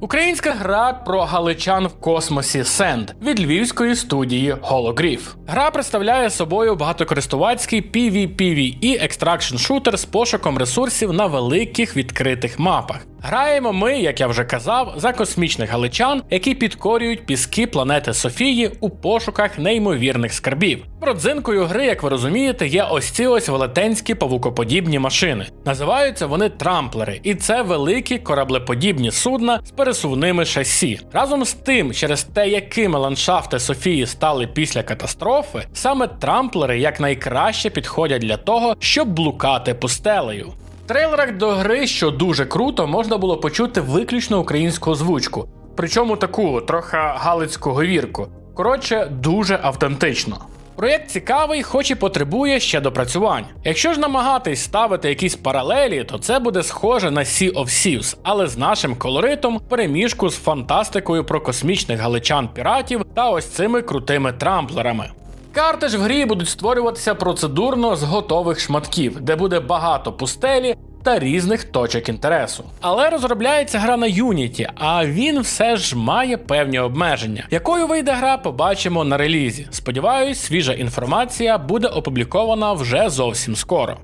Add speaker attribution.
Speaker 1: Українська гра про галичан в космосі Сенд від львівської студії Holograif. Гра представляє собою багатокористувацький PvPvE екстракшн шутер з пошуком ресурсів на великих відкритих мапах. Граємо ми, як я вже казав, за космічних галичан, які підкорюють піски планети Софії у пошуках неймовірних скарбів. Родзинкою гри, як ви розумієте, є ось ці ось велетенські павукоподібні машини. Називаються вони трамплери, і це великі кораблеподібні судна з пересувними шасі. Разом з тим, через те, якими ландшафти Софії стали після катастрофи, саме трамплери якнайкраще підходять для того, щоб блукати пустелею. Трейлерах до гри, що дуже круто, можна було почути виключно українську озвучку, причому таку трохи галицьку говірку. Коротше, дуже автентично. Проєкт цікавий, хоч і потребує ще допрацювань. Якщо ж намагатись ставити якісь паралелі, то це буде схоже на Sea of Thieves, але з нашим колоритом переміжку з фантастикою про космічних галичан піратів та ось цими крутими трамплерами. Карти ж в грі будуть створюватися процедурно з готових шматків, де буде багато пустелі та різних точок інтересу. Але розробляється гра на Unity, а він все ж має певні обмеження. Якою вийде гра, побачимо на релізі. Сподіваюсь, свіжа інформація буде опублікована вже зовсім скоро.